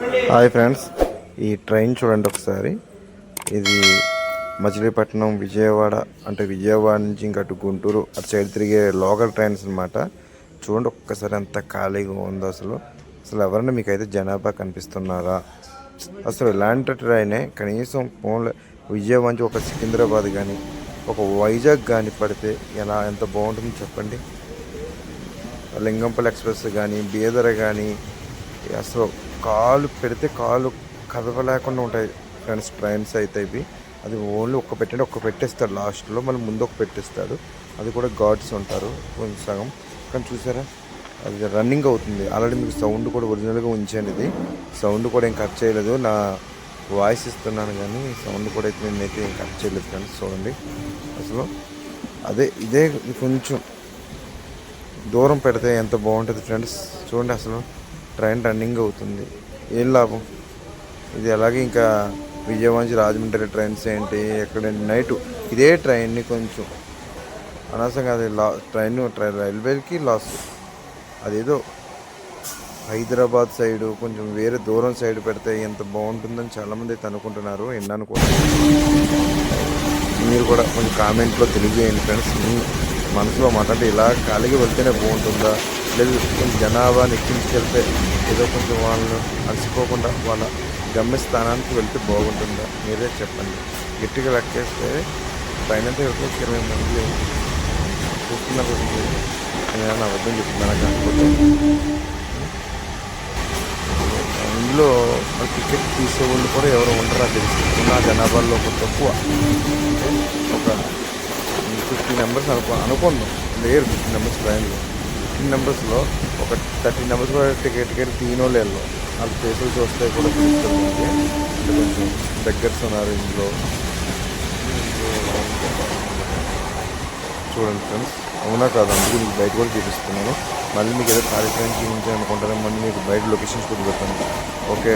Hi friends ఈ train చూడండి ఒకసారి. ఇది మచిలీపట్నం విజయవాడ అంటే విజయవాడ నుంచి ఇంకా అటు గుంటూరు అటు సైడ్ తిరిగే లోకల్ ట్రైన్స్ అన్నమాట. చూడండి ఒక్కసారి ఎంత ఖాళీగా ఉందో అసలు. అసలు ఎవరైనా మీకు అయితే జనాభా కనిపిస్తున్నారా? అసలు ఇలాంటి ట్రైనే కనీసం ఫోన్లో విజయవాడ నుంచి ఒక సికింద్రాబాద్ కానీ ఒక వైజాగ్ కానీ పడితే ఎలా ఎంత బాగుంటుందో చెప్పండి. లింగంపల్లి ఎక్స్ప్రెస్ కానీ బీదర్ కానీ అసలు కాలు పెడితే కాలు కదవలేకుండా ఉంటాయి. ఫ్రెండ్స్ ట్రైన్స్ అయితే ఇవి. అది ఓన్లీ ఒక్క పెట్టండి ఒక్క పెట్టేస్తాడు లాస్ట్లో. మళ్ళీ ముందు ఒక పెట్టేస్తాడు. అది కూడా గాడ్స్ ఉంటారు కొంచెం సగం. కానీ చూసారా? అది రన్నింగ్ అవుతుంది. ఆల్రెడీ మీకు సౌండ్ కూడా ఒరిజినల్గా ఉంచాను ఇది. సౌండ్ కూడా ఏం కట్ చేయలేదు. నా వాయిస్ ఇస్తున్నాను కానీ సౌండ్ కూడా అయితే నేనైతే ఏం కట్ చేయలేదు ఫ్రెండ్స్ చూడండి. అసలు అదే ఇదే కొంచెం దూరం పెడితే ఎంత బాగుంటుంది ఫ్రెండ్స్ చూడండి అసలు. ట్రైన్ రన్నింగ్ అవుతుంది. ఏం లాభం? ఇది అలాగే ఇంకా విజయవాడ నుంచి రాజమండ్రి ట్రైన్స్ ఏంటి ఎక్కడ నైట్ ఇదే ట్రైన్ని కొంచెం. అనవసరంగా అది లా ట్రైన్ ట్రై రైల్వేకి లాస్. అదేదో హైదరాబాద్ సైడు కొంచెం వేరే దూరం సైడ్ పెడితే ఎంత బాగుంటుందని చాలామంది అయితే అనుకుంటున్నారు విన్నాను కూడా. మీరు కూడా కొంచెం కామెంట్లో తెలియజేయండి ఫ్రెండ్స్. మీ మనసులో మాట ఇలా ఖాళీగా వెళ్తేనే బాగుంటుందా? లేదు కొంచెం జనాభాని ఎక్కించుకెళ్తే ఏదో కొంచెం వాళ్ళను అలసిపోకుండా వాళ్ళ గమ్యస్థానానికి వెళ్తే బాగుంటుందా? మీరే చెప్పండి. గట్టిగా లెక్కేస్తే పైన ఒక ఇరవై మంది చూస్తున్నారు నేను అబద్ధం చెప్తున్నాను కాకపోతే? ఇందులో టికెట్ తీసేవాళ్ళు కూడా ఎవరు ఉండరా తెలిసి. ఉన్న జనాభాలో ఒక తక్కువ. ఒక ఫిఫ్టీ నెంబర్స్ అనుకో అనుకుందాం లేరు ఫిఫ్టీ నెంబర్స్ ట్రైన్లో. ఫిఫ్టీన్ మెంబర్స్లో ఒక థర్టీ మెంబర్స్ కూడా టికెట్ టికెట్ తీయనో లేదు వాళ్ళ ఫేసులు చూస్తే కూడా తెలుస్తుంది అంటే కొంచెం దగ్గర్స్ ఉన్నారు ఇంట్లో చూడండి ఫ్రెండ్స్ అవునా కాదు? అందుకే మీకు బయట కూడా చూపిస్తున్నాను. మళ్ళీ మీకు ఏదో కార్యక్రమం చూపించాలి అనుకుంటారో మళ్ళీ మీకు బయట లొకేషన్స్ కూడా పెడతాను ఓకే.